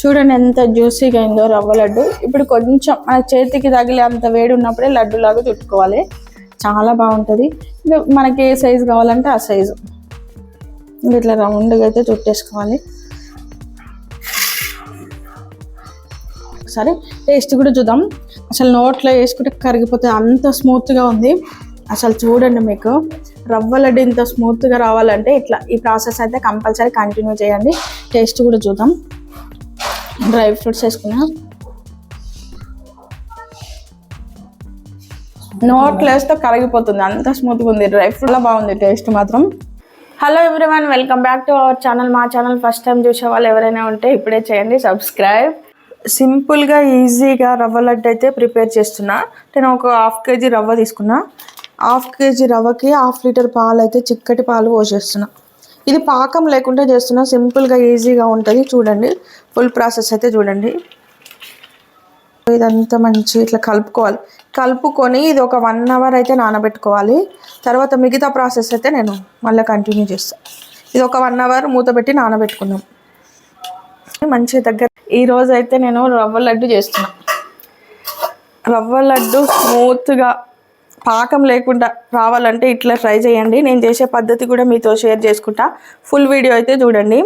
చూడండి ఎంత జ్యూసీగా అయిందో రవ్వ లడ్డు. ఇప్పుడు కొంచెం మన చేతికి తగిలే అంత వేడి ఉన్నప్పుడే లడ్డు లాగా చుట్టుకోవాలి. చాలా బాగుంటుంది. ఇంకా మనకి ఏ సైజు కావాలంటే ఆ సైజు. ఇట్లా రౌండ్గా అయితే చుట్టేసుకోవాలి. ఒకసారి టేస్ట్ కూడా చూద్దాం. అసలు నోట్లో వేసుకుంటే కరిగిపోతే అంత స్మూత్గా ఉంది. అసలు చూడండి మీకు రవ్వ లడ్డు ఇంత స్మూత్గా రావాలంటే ఇట్లా ఈ ప్రాసెస్ అయితే కంపల్సరీ కంటిన్యూ చేయండి. టేస్ట్ కూడా చూద్దాం. డ్రై ఫ్రూట్స్ వేసుకున్నా. నోట్లో వేస్తే కరిగిపోతుంది అంత స్మూత్గా ఉంది. డ్రై ఫ్రూట్లో బాగుంది టేస్ట్ మాత్రం. Hello everyone welcome back to our channel మా ఛానల్ ఫస్ట్ టైం చూసే వాళ్ళు ఎవరైనా ఉంటే ఇప్పుడే చేయండి సబ్స్క్రైబ్ సింపుల్గా ఈజీగా రవ్వ లడ్డు అయితే ప్రిపేర్ చేస్తున్నా. నేను ఒక హాఫ్ కేజీ రవ్వ తీసుకున్నా. హాఫ్ కేజీ రవ్వకి హాఫ్ లీటర్ పాలు అయితే చిక్కటి పాలు పోసేస్తున్నా. ఇది పాకం లేకుండా చేస్తున్నా. సింపుల్గా ఈజీగా ఉంటుంది. చూడండి. ఫుల్ ప్రాసెస్ అయితే చూడండి. ఇదంతా మంచి ఇట్లా కలుపుకోవాలి. కలుపుకొని ఇది ఒక వన్ అవర్ అయితే నానబెట్టుకోవాలి. తర్వాత మిగతా ప్రాసెస్ అయితే నేను మళ్ళీ కంటిన్యూ చేస్తాను ఇది ఒక వన్ అవర్ మూత పెట్టి నానబెట్టుకున్నాం మంచి దగ్గర ఈరోజు అయితే నేను రవ్వ లడ్డు చేస్తున్నాను రవ్వ లడ్డు స్మూత్గా పాకం లేకుండా రావాలంటే ఇట్లా ట్రై చేయండి. నేను చేసే పద్ధతి కూడా మీతో షేర్ చేసుకుంటా. ఫుల్ వీడియో అయితే చూడండి.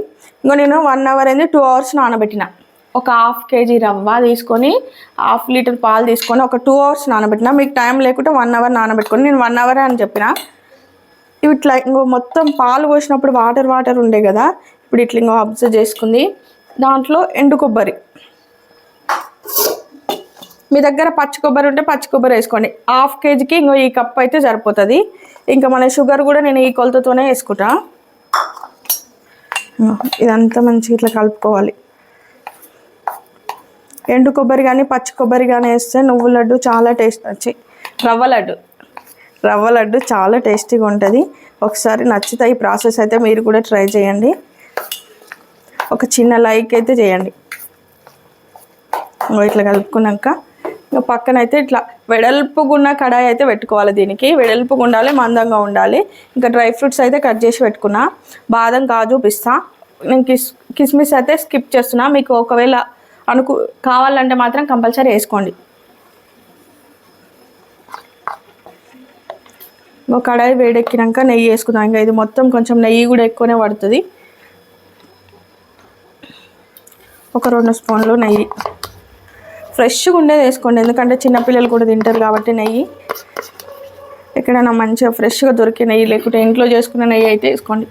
ఇంకా నేను వన్ అవర్ అయింది టూ అవర్స్ నానబెట్టిన. ఒక హాఫ్ కేజీ రవ్వ తీసుకొని హాఫ్ లీటర్ పాలు తీసుకొని ఒక టూ అవర్స్ నానబెట్టిన. మీకు టైం లేకుండా వన్ అవర్ నానబెట్టుకొని నేను వన్ అవర్ అని చెప్పిన. ఇట్లా ఇంకో మొత్తం పాలు పోసినప్పుడు వాటర్ వాటర్ ఉండే కదా. ఇప్పుడు ఇట్లా ఇంకో అబ్జర్వ్ చేసుకుంది. దాంట్లో ఎండు కొబ్బరి. మీ దగ్గర పచ్చి కొబ్బరి ఉంటే పచ్చి కొబ్బరి వేసుకోండి. హాఫ్ కేజీకి ఇంకో ఈ కప్ అయితే సరిపోతుంది. ఇంకా మన షుగర్ కూడా నేను ఈ కొలతతోనే వేసుకుంటా. ఇదంతా మంచిగా ఇట్లా కలుపుకోవాలి. ఎండు కొబ్బరి కానీ పచ్చి కొబ్బరి కానీ వేస్తే నువ్వు లడ్డు చాలా టేస్ట్ వచ్చి రవ్వ లడ్డు. రవ్వ లడ్డు చాలా టేస్టీగా ఉంటుంది. ఒకసారి నచ్చితే ఈ ప్రాసెస్ అయితే మీరు కూడా ట్రై చేయండి. ఒక చిన్న లైక్ అయితే చేయండి. ఇంగో ఇట్లా కలుపుకున్నాక పక్కన అయితే ఇట్లా వెడల్పుగున్న కడాయి అయితే పెట్టుకోవాలి దీనికి. వెడల్పుగా ఉండాలి మందంగా ఉండాలి. ఇంకా డ్రై ఫ్రూట్స్ అయితే కట్ చేసి పెట్టుకున్నా. బాదం కాజు పిస్తా. నేను కిస్ కిస్మిస్ అయితే స్కిప్ చేస్తున్నా. మీకు ఒకవేళ అనుకు కావాలంటే మాత్రం కంపల్సరీ వేసుకోండి. ఒక కడాయి వేడెక్కినాక నెయ్యి వేసుకుందాం. ఇంకా ఇది మొత్తం కొంచెం నెయ్యి కూడా ఎక్కువనే పడుతుంది. ఒక రెండు స్పూన్లు నెయ్యి. ఫ్రెష్గా ఉండేది వేసుకోండి. ఎందుకంటే చిన్నపిల్లలు కూడా తింటారు కాబట్టి నెయ్యి. ఎక్కడైనా మంచిగా ఫ్రెష్గా దొరికే నెయ్యి లేకుంటే ఇంట్లో చేసుకున్న నెయ్యి అయితే వేసుకోండి.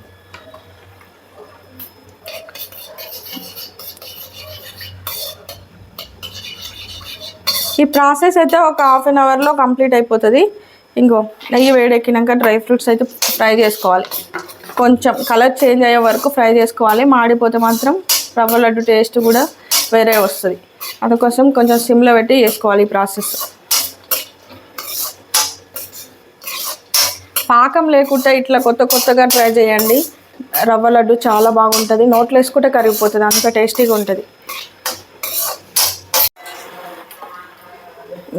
ఈ ప్రాసెస్ అయితే ఒక హాఫ్ అన్ అవర్లో కంప్లీట్ అయిపోతుంది. ఇంకో నెయ్యి వేడెక్కినాక డ్రై ఫ్రూట్స్ అయితే ఫ్రై చేసుకోవాలి. కొంచెం కలర్ చేంజ్ అయ్యే వరకు ఫ్రై చేసుకోవాలి. మాడిపోతే మాత్రం రవ్వ లడ్డు టేస్ట్ కూడా వేరే వస్తుంది. అందుకోసం కొంచెం సిమ్లో పెట్టి చేసుకోవాలి ఈ ప్రాసెస్. పాకం లేకుండా ఇట్లా కొత్త కొత్తగా ట్రై చేయండి. రవ్వ లడ్డు చాలా బాగుంటుంది. నోట్లో వేసుకుంటే కరిగిపోతుంది. అంత టేస్టీగా ఉంటుంది.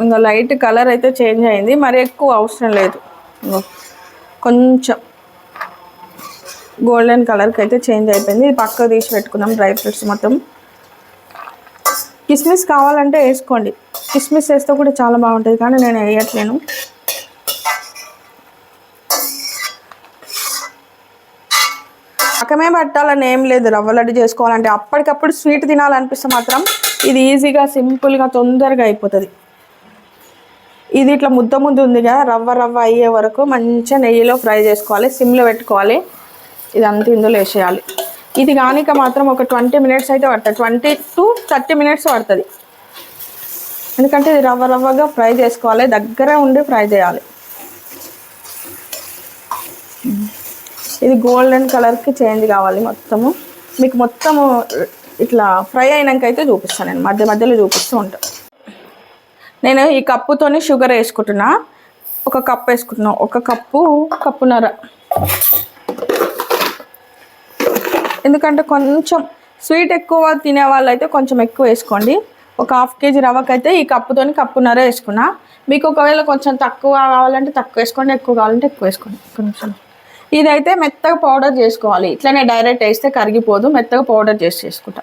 ఇంకా లైట్ కలర్ అయితే చేంజ్ అయింది. మరి ఎక్కువ అవసరం లేదు. కొంచెం గోల్డెన్ కలర్కి అయితే చేంజ్ అయిపోయింది. ఇది పక్కకు తీసి పెట్టుకుందాం. డ్రై ఫ్రూట్స్ మొత్తం. కిస్మిస్ కావాలంటే వేసుకోండి. కిస్మిస్ వేస్తే కూడా చాలా బాగుంటుంది కానీ నేను వేయట్లేను. పక్కమే పట్టాలని ఏం లేదు. రవ్వ లడ్డు చేసుకోవాలంటే అప్పటికప్పుడు స్వీట్ తినాలనిపిస్తే మాత్రం ఇది ఈజీగా సింపుల్గా తొందరగా అయిపోతుంది. ఇది ఇట్లా ముద్ద ముద్ద ఉంది కదా రవ్వ రవ్వ అయ్యే వరకు మంచిగా నెయ్యిలో ఫ్రై చేసుకోవాలి సిమ్లో పెట్టుకోవాలి. ఇదంతా ఇందులో వేసేయాలి. ఇది కానిక మాత్రం ఒక ట్వంటీ మినిట్స్ అయితే పడుతుంది. ట్వంటీ టు థర్టీ మినిట్స్ పడుతుంది. ఎందుకంటే ఇది రవ్వ రవ్వగా ఫ్రై చేసుకోవాలి. దగ్గర ఉండి ఫ్రై చేయాలి. ఇది గోల్డెన్ కలర్కి చేంజ్ కావాలి మొత్తము. మీకు మొత్తము ఇట్లా ఫ్రై అయినాక అయితే చూపిస్తాను నేను. మధ్య మధ్యలో చూపిస్తూ ఉంటాను నేను ఈ కప్పుతోని షుగర్ వేసుకుంటున్నా. ఒక కప్ వేసుకుంటున్నా. ఒక కప్పు కప్పున్నర. ఎందుకంటే కొంచెం స్వీట్ ఎక్కువ తినే వాళ్ళు అయితే కొంచెం ఎక్కువ వేసుకోండి. ఒక హాఫ్ కేజీ రవ్వకైతే ఈ కప్పుతోని కప్పున్నర వేసుకున్నా. మీకు ఒకవేళ కొంచెం తక్కువ కావాలంటే తక్కువ వేసుకోండి ఎక్కువ కావాలంటే ఎక్కువ వేసుకోండి. కొంచెం ఇదైతే మెత్తగా పౌడర్ చేసుకోవాలి. ఇట్లనే డైరెక్ట్ వేస్తే కరిగిపోదు. మెత్తగా పౌడర్ చేసి చేసుకుంటా.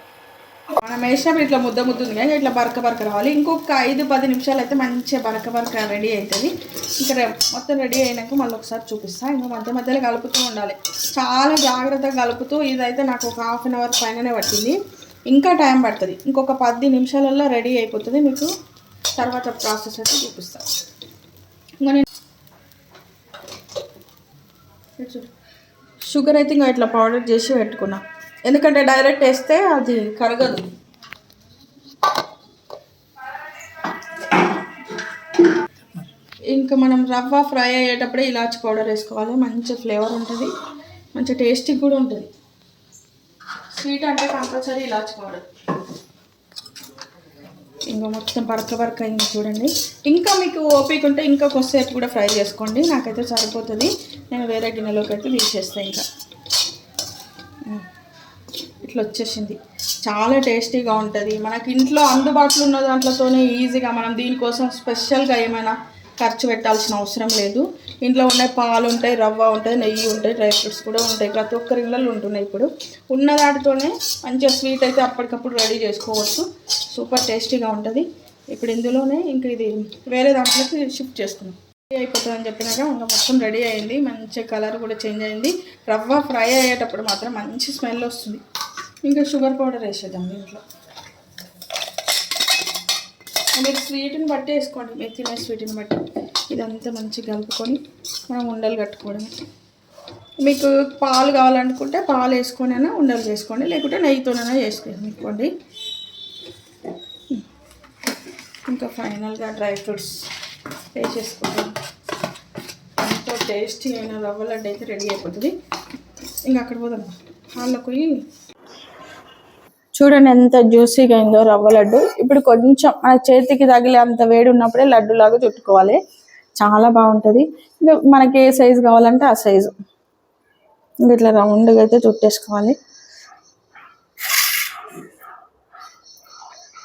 మనం వేసినప్పుడు ఇట్లా ముద్ద ముద్ద ఉంది ఇట్లా బరక బరక రావాలి. ఇంకొక ఐదు పది నిమిషాలు అయితే మంచిగా బరక బరక రెడీ అవుతుంది. ఇంకా రే- మొత్తం రెడీ అయినాక మళ్ళీ ఒకసారి చూపిస్తాను ఇంకా మధ్య మధ్యలో కలుపుతూ ఉండాలి. చాలా జాగ్రత్తగా కలుపుతూ ఇదైతే నాకు ఒక హాఫ్ అన్ అవర్ పైననే పట్టింది. ఇంకా టైం పడుతుంది. ఇంకొక పది నిమిషాలలో రెడీ అయిపోతుంది. మీకు తర్వాత ప్రాసెస్ అయితే చూపిస్తాను ఇంకా నేను షుగర్ అయితే ఇంకా ఇట్లా పౌడర్ చేసి పెట్టుకున్నాను ఎందుకంటే డైరెక్ట్ వేస్తే అది కరగదు. ఇంకా మనం రవ్వ ఫ్రై అయ్యేటప్పుడే ఇలాచి పౌడర్ వేసుకోవాలి. మంచి ఫ్లేవర్ ఉంటుంది. మంచి టేస్టీ కూడా ఉంటుంది. స్వీట్ అంటే కంపల్సరీ ఇలాచి పౌడర్. ఇంకా మొత్తం బరక పరక అయింది చూడండి. ఇంకా మీకు ఓపిక ఉంటే ఇంకా కొద్దిసేపు కూడా ఫ్రై చేసుకోండి. నాకైతే సరిపోతుంది. నేను వేరే గిన్నెలోకి అయితే తీసేస్తాను ఇంకా. ఇట్లా వచ్చేసింది చాలా టేస్టీగా ఉంటుంది. మనకి ఇంట్లో అందుబాటులో ఉన్న దాంట్లోనే ఈజీగా మనం దీనికోసం స్పెషల్గా ఏమైనా ఖర్చు పెట్టాల్సిన అవసరం లేదు. ఇంట్లో ఉన్న పాలు ఉంటాయి రవ్వ ఉంటాయి నెయ్యి ఉంటాయి డ్రై ఫ్రూట్స్ కూడా ఉంటాయి. ప్రతి ఒక్కరి ఇళ్ళలో ఉంటున్నాయి ఇప్పుడు. ఉన్న దాటితోనే మంచిగా స్వీట్ అయితే అప్పటికప్పుడు రెడీ చేసుకోవచ్చు. సూపర్ టేస్టీగా ఉంటుంది. ఇప్పుడు ఇందులోనే ఇంకా ఇది వేరే దాంట్లోకి షిఫ్ట్ చేసుకున్నాం రెడీ అయిపోతుంది అని చెప్పినాక ఇంకా మొత్తం రెడీ అయింది. మంచి కలర్ కూడా చేంజ్ అయింది. రవ్వ ఫ్రై అయ్యేటప్పుడు మాత్రం మంచి స్మెల్ వస్తుంది. ఇంకా షుగర్ పౌడర్ వేసేద్దాం దీంట్లో. మీరు స్వీట్ని బట్టి వేసుకోండి. మీరు తినే స్వీట్ని బట్టి. ఇదంతా మంచిగా కలుపుకొని మనం ఉండలు కట్టుకోవడం మీకు పాలు కావాలనుకుంటే పాలు వేసుకొని అయినా ఉండలు చేసుకోండి. లేకుంటే నెయ్యితోనైనా చేసుకోండి ఇంకా ఫైనల్గా డ్రై ఫ్రూట్స్ వేసేసుకుంటాం ఎంతో టేస్టీ అయిన రవ్వ లడ్డు అయితే రెడీ అయిపోతుంది. ఇంకా అక్కడ పోదాం. హాల్లోకి పోయి చూడండి ఎంత జ్యూసీగా అయిందో రవ్వ లడ్డు. ఇప్పుడు కొంచెం మన చేతికి తగిలే అంత వేడి ఉన్నప్పుడే లడ్డు లాగా చుట్టుకోవాలి. చాలా బాగుంటుంది. ఇంకా మనకి ఏ సైజు కావాలంటే ఆ సైజు ఇంకా ఇట్లా రౌండ్గా అయితే చుట్టేసుకోవాలి.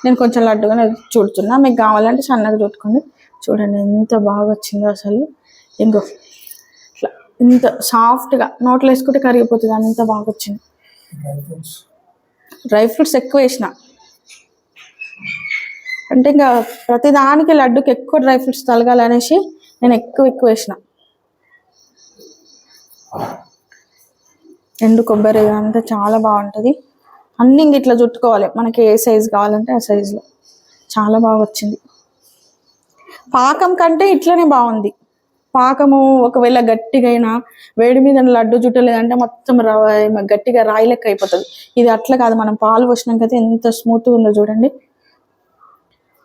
నేను కొంచెం లడ్డుగానే చుడుతున్నా. మీకు కావాలంటే సన్నగా చుట్టుకోండి. చూడండి ఎంత బాగా వచ్చిందో అసలు. ఇంకో ఇట్లా ఇంత సాఫ్ట్గా నోట్లో వేసుకుంటే కరిగిపోతుంది. అంత బాగా వచ్చింది. డ్రై ఫ్రూట్స్ ఎక్కువ వేసిన. అంటే ఇంకా ప్రతి దానికి లడ్డుకి ఎక్కువ డ్రై ఫ్రూట్స్ తలగాలనేసి నేను ఎక్కువ ఎక్కువ వేసిన. ఎండు కొబ్బరి అంతా చాలా బాగుంటుంది. అన్ని ఇంక ఇట్లా చుట్టుకోవాలి. మనకి ఏ సైజు కావాలంటే ఆ సైజులో చాలా బాగా వచ్చింది. పాకం కంటే ఇట్లనే బాగుంది. పాకము ఒకవేళ గట్టిగా అయినా వేడి మీద లడ్డు చుట్టలేదంటే మొత్తం గట్టిగా రాయి లెక్క అయిపోతుంది. ఇది అట్లా కాదు మనం పాలు పోసినాక ఎంత స్మూత్గా ఉందో చూడండి.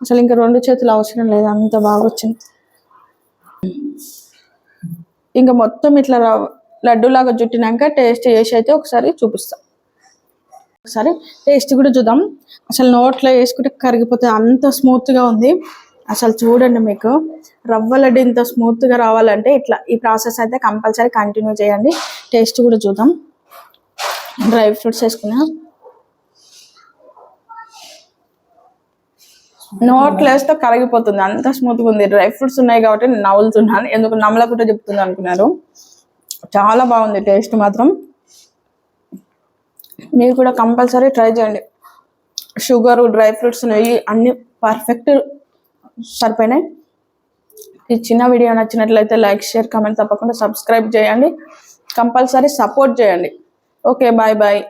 అసలు ఇంకా రెండు చేతులు అవసరం లేదు అంత బాగా వచ్చింది. ఇంకా మొత్తం ఇట్లా రా- లడ్డూలాగా చుట్టినాక టేస్ట్ చేసి అయితే ఒకసారి చూపిస్తాం. ఒకసారి టేస్ట్ కూడా చూద్దాం. అసలు నోట్లో వేసుకుంటే కరిగిపోతే అంత స్మూత్గా ఉంది. అసలు చూడండి మీకు రవ్వ లడ్డు ఇంత స్మూత్గా రావాలంటే ఇట్లా ఈ ప్రాసెస్ అయితే కంపల్సరీ కంటిన్యూ చేయండి. టేస్ట్ కూడా చూద్దాం. డ్రై ఫ్రూట్స్ వేసుకున్నా. నోట్లో వేస్తే కరిగిపోతుంది. అంత స్మూత్గా ఉంది. డ్రై ఫ్రూట్స్ ఉన్నాయి కాబట్టి నేను నవ్వులుతున్నాను. ఎందుకు? నమ్మలకుండా చెప్తుంది అనుకున్నారు. చాలా బాగుంది టేస్ట్ మాత్రం. మీరు కూడా కంపల్సరీ ట్రై చేయండి. షుగర్ డ్రై ఫ్రూట్స్ నెయ్యి అన్ని పర్ఫెక్ట్ సరిపోయినాయి. ఈ చిన్న వీడియో నచ్చినట్లయితే లైక్ షేర్ కామెంట్ తప్పకుండా సబ్స్క్రైబ్ చేయండి. కంపల్సరీ సపోర్ట్ చేయండి. Okay bye bye.